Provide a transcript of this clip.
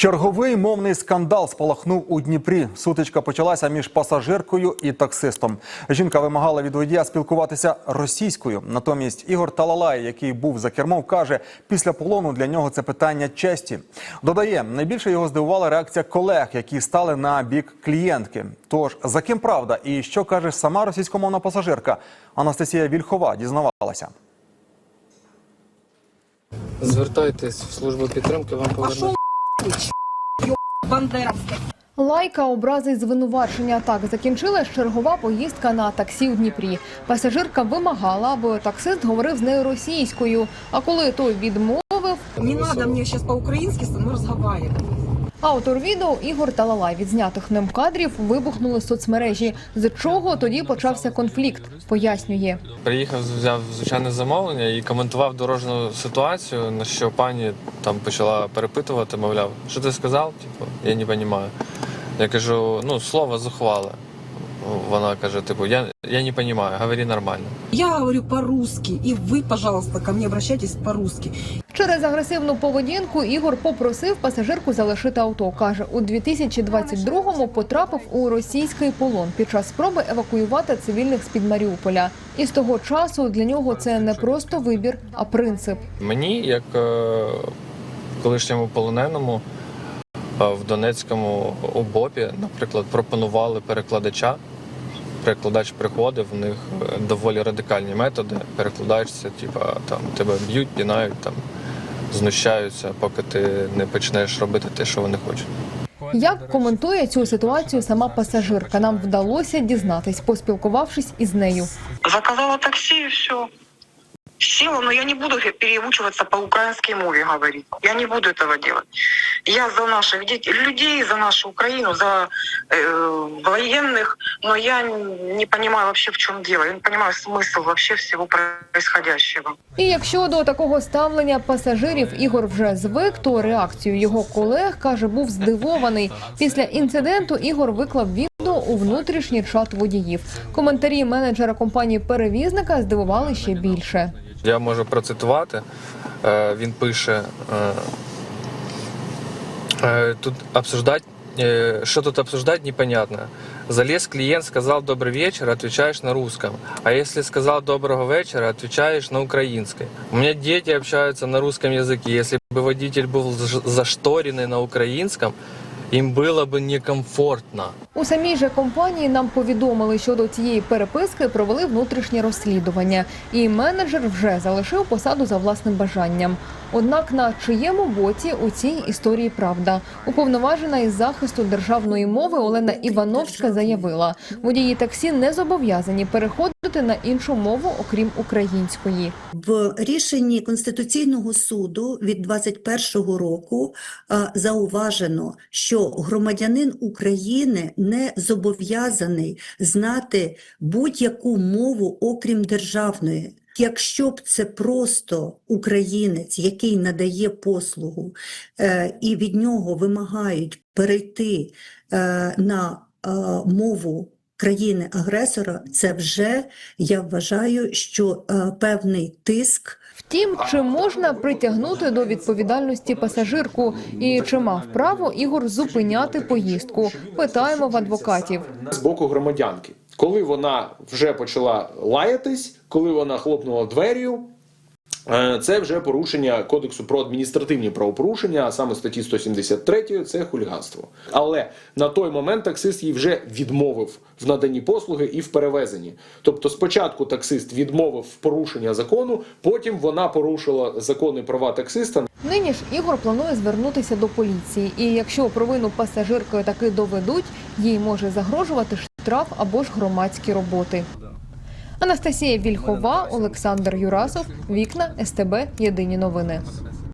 Черговий мовний скандал спалахнув у Дніпрі. Сутичка почалася між пасажиркою і таксистом. Жінка вимагала від водія спілкуватися російською. Натомість Ігор Талалай, який був за кермом, каже, після полону для нього це питання честі. Додає, найбільше його здивувала реакція колег, які стали на бік клієнтки. Тож за ким правда і що каже сама російськомовна пасажирка Анастасія Вільхова дізнавалася. Звертайтесь в службу підтримки, вам повернуть. Лайка, образи й звинувачення. Так закінчилась чергова поїздка на таксі у Дніпрі. Пасажирка вимагала, аби таксист говорив з нею російською. А коли той відмовив, Не треба мені зараз по-украински, мы разговариваем. Автор відео Ігор Талалай від знятих ним кадрів вибухнули соцмережі. З чого тоді почався конфлікт? Пояснює. Приїхав, взяв звичайне замовлення і коментував дорожню ситуацію, на що пані там почала перепитувати, мовляв, що ти сказав? Типу, я не розумію. Я кажу, ну, слово зухвале. Вона каже, типу, я, я не розумію, говори нормально. Я говорю по-русски, и вы, пожалуйста, ко мне обращайтесь по-русски. Через агресивну поведінку Ігор попросив пасажирку залишити авто. каже, у 2022-му потрапив у російський полон під час спроби евакуювати цивільних з під Маріуполя. І з того часу для нього це не просто вибір, а принцип. Мені, як е, колишньому полоненому в Донецькому ОБОПі, наприклад, пропонували перекладача. Перекладач приходив, в них е, доволі радикальні методи. Перекладаєшся, типа там тебе б'ють, пінають, там знущаються, поки ти не почнеш робити те, що вони хочуть. Як коментує цю ситуацію сама пасажирка? Нам вдалося дізнатись, поспілкувавшись із нею. Заказала такси и все Села, но я не буду переучиваться по украинской мове говорить. Я не буду этого делать. Я за наших детей, людей, за нашу Украину, за э, военных, но я не понимаю вообще в чем дело. Я не понимаю смысл вообще всего происходящего. І якщо до такого ставлення пасажирів Ігор вже звик, то реакцію його колег каже, був здивований. Після інциденту Ігор виклав відео у внутрішній чат водіїв. Коментарі менеджера компанії перевізника здивували ще більше. Я можу процитувати. Е, Він пише: е, е, тут обсуждать, э, что тут обсуждать, непонятно. Залез клиент, сказал добрый вечер, отвечаешь на русском. А если сказал доброго вечера, отвечаешь на украинской. У меня дети общаются на русском языке. Если бы водитель был заш- зашторенный на украинском, им было бы некомфортно. У самій же компанії нам повідомили, що до цієї переписки провели внутрішнє розслідування, і менеджер вже залишив посаду за власним бажанням. Однак на чиєму боці у цій історії правда уповноважена із захисту державної мови Олена Івановська заявила, водії таксі не зобов'язані переходити на іншу мову, окрім української. В рішенні Конституційного суду від 21 року е, зауважено, що громадянин України не зобов'язаний знати будь-яку мову, окрім державної. Якщо б це просто українець, який надає послугу, е, і від нього вимагають перейти е, на е, мову країни-агресора, це вже я вважаю, що е, певний тиск. Втім, чи можна притягнути до відповідальності пасажирку, і чи мав право Ігор зупиняти поїздку? Питаємо в адвокатів. з боку громадянки. Коли вона вже почала лаятись, коли вона хлопнула двер'ю, е, це вже порушення кодексу про адміністративні правопорушення, а саме статті 173 це хуліганство. Але на той момент таксист їй вже відмовив в наданні послуги і в перевезенні. Тобто, спочатку таксист відмовив порушення закону, потім вона порушила закони права таксиста. Нині ж Ігор планує звернутися до поліції, і якщо провину пасажирки таки доведуть, їй може загрожувати штраф або ж громадські роботи. Анастасія Вільхова, Олександр Юрасов, Вікна СТБ. Єдині новини.